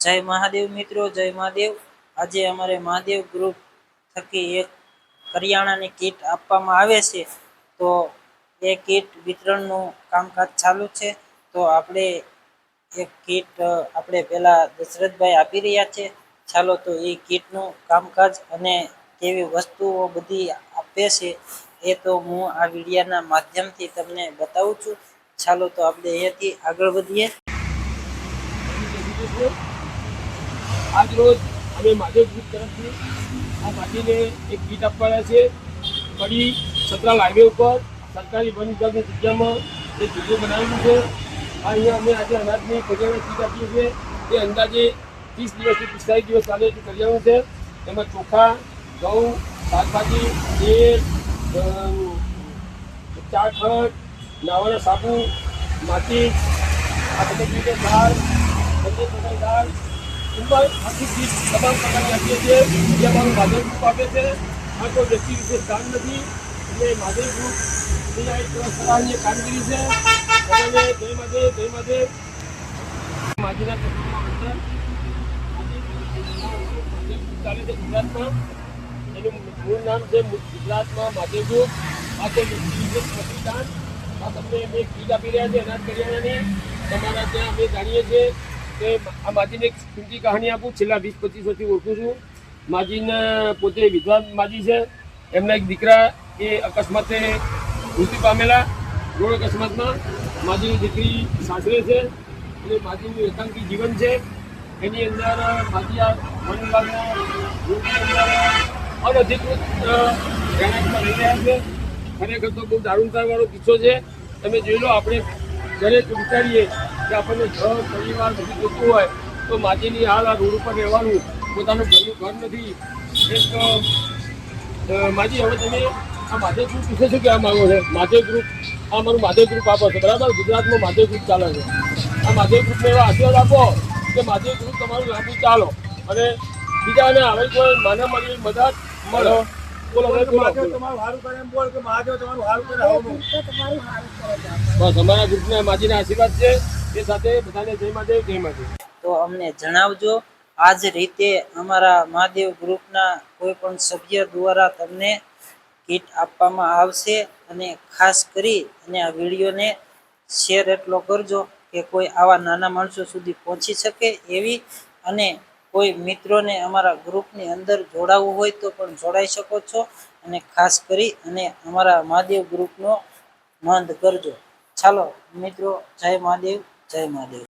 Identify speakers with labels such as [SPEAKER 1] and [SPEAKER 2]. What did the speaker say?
[SPEAKER 1] જય મહાદેવ મિત્રો, જય મહાદેવ. આજે અમારે મહાદેવ ગ્રુપ થકી એક કરિયાણાની કીટ આપવામાં આવે છે. તો એ કીટ વિતરણનું કામકાજ ચાલુ છે. તો આપણે એક કીટ આપણે પહેલાં દશરથભાઈ આપી રહ્યા છે. ચાલો તો એ કીટનું કામકાજ અને કેવી વસ્તુઓ બધી આપે છે એ તો હું આ વિડીયાના માધ્યમથી તમને બતાવું છું. ચાલો તો આપણે અહીંયાથી આગળ વધીએ.
[SPEAKER 2] આજ રોજ અમે માધવ ગ્રુપ તરફથી આ માટીને એક કીટ આપવાના છે. કડી સતરાલ હાઈવે ઉપર સરકારી વન વિભાગની જગ્યામાં એક વીડિયો બનાવેલું છે. આ અહીંયા અમે આજે અનાજની કરિયાણા કીટ આપીએ છીએ. તે અંદાજે ત્રીસ દિવસથી પિસ્તાલીસ દિવસ ચાલે એટલું કરિયાણું છે. એમાં ચોખા, ઘઉં, શાકભાજી, તેલ ચાખટ નાવાના સાબુ, માટી, આ બધી રીતે દાળ બધી પ્રકારની દાળ આખી કીટ તમામ પ્રકારની છીએ. અમારું મહાદેવ ગ્રુપ છે. આ કોઈ વ્યક્તિ વિશેષ કામ નથી. એટલે મહાદેવ ગ્રુપ આ એક સરાહનીય કામગીરી છે. અને જય મહાદેવ જય ચાલે છે ગુજરાતમાં. એનું મૂળ નામ છે ગુજરાતમાં મહાદેવ ગ્રુપ. આ કોઈ આ તમને અમે કીટ આપી રહ્યા છે અનાજ કરિયાણાની. તમારા ત્યાં અમે જાણીએ છીએ. કે આ માજીને એક ટૂંકી કહાની આપું. છેલ્લા વીસ પચીસ વર્ષથી ઓળખું છું. માજીને પોતે વિધવા માજી છે. એમના એક દીકરા એ અકસ્માતે મૃત્યુ પામેલા. રોડ અકસ્માતમાં માજીની દીકરી સાસરે છે અને માજીનું એકાંકી જીવન છે. એની અંદર માજી આ વન વિભાગના અનધિકૃત રહેણાંકમાં રહી રહ્યા છે. ખરેખર તો બહુ દારૂણતાવાળો કિસ્સો છે. તમે જોઈ લો, આપણે દરેક વિચારીએ કે આપણને ઘર, પરિવાર બધું જોતું હોય, તો માજીની હાલ આ રોડ ઉપર રહેવાનું, પોતાનું ઘરનું ઘર નથી. એક માજી, હવે તમે આ માધેવ ગ્રુપ વિશે શું કહેવા માગો છો? માધેવ ગ્રુપ, આ મારું માધેવ ગ્રુપ આપો છે, બરાબર? ગુજરાતમાં માધેવ ગ્રુપ ચાલે છે. આ માધેવ ગ્રુપને એવા આશીર્વાદ આપો કે માધેવ ગ્રુપ તમારું લાંબુ ચાલો. અને બીજાને હવે કોઈ માનવ મળી મદદ મળે. બોલો બોલો, બોલો.
[SPEAKER 3] મહાદેવ તમારું હારું કરે એમ બોલ કે મહાદેવ તમારું હારું કરે આવું
[SPEAKER 2] બસ અમારા ગ્રુપના માજીના આશીર્વાદ છે. એ સાથે બધાને જય મહાદેવ જય મહાદેવ
[SPEAKER 1] તો અમને જણાવજો આ જ રીતે અમારા મહાદેવ ગ્રુપના કોઈ પણ સભ્ય દ્વારા તમને કીટ આપવામાં આવશે અને ખાસ કરી અને આ વિડીયોને શેર એટલો કરજો કે કોઈ આવા નાના માણસો સુધી પહોંચી શકે એવી અને કોઈ મિત્રોને અમારા ગ્રુપની અંદર જોડાવવું હોય તો પણ જોડાઈ શકો છો અને ખાસ કરી અને અમારા મહાદેવ ગ્રુપનો નોંધ કરજો. ચાલો મિત્રો, જય મહાદેવ જય મહાદેવ.